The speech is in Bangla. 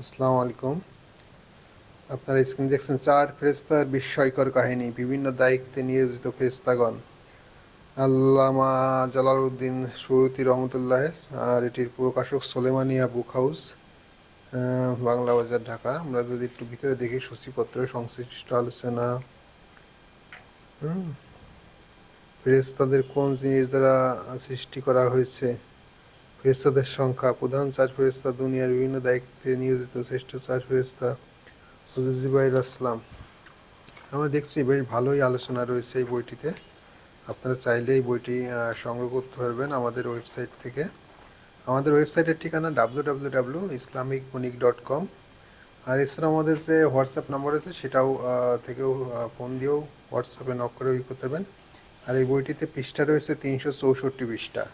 আসসালামু আলাইকুম। আপনারা স্ক্রিন দেখছেন চার ফেরেস্তার বিস্ময়কর কাহিনী, বিভিন্ন দায়িত্বে নিয়োজিত ফেরেস্তাগণ আল্লামা জালালউদ্দিন সুরতি রহমতুল্লাহ, আর এটির প্রকাশক সোলেমানিয়া বুক হাউস বাংলা বাজার ঢাকা। আমরা যদি একটু ভিতরে দেখি, সূচিপত্র, সংশ্লিষ্ট আলোচনা। ফেরেস্তাদের কোন জিনিস দ্বারা সৃষ্টি করা হয়েছে? ফেরেস্তাদের সংখ্যা, প্রধান চার ফেরেস্তা দুনিয়ার বিভিন্ন দায়িত্বে নিয়োজিত শ্রেষ্ঠ চার ফেরেস্তা হযরত আসলাম। আমরা দেখছি বেশ ভালোই আলোচনা রয়েছে এই বইটিতে। আপনারা চাইলে এই বইটি সংগ্রহ করতে পারবেন আমাদের ওয়েবসাইট থেকে। আমাদের ওয়েবসাইটের ঠিকানা W W W Islamic Banik dot com আর এছাড়া আমাদের যে হোয়াটসঅ্যাপ নাম্বার আছে, সেটাও থেকেও ফোন দিয়েও হোয়াটসঅ্যাপে নক করেও ই করতে পারবেন আর এই বইটিতে পৃষ্ঠা রয়েছে তিনশো চৌষট্টি পৃষ্ঠা।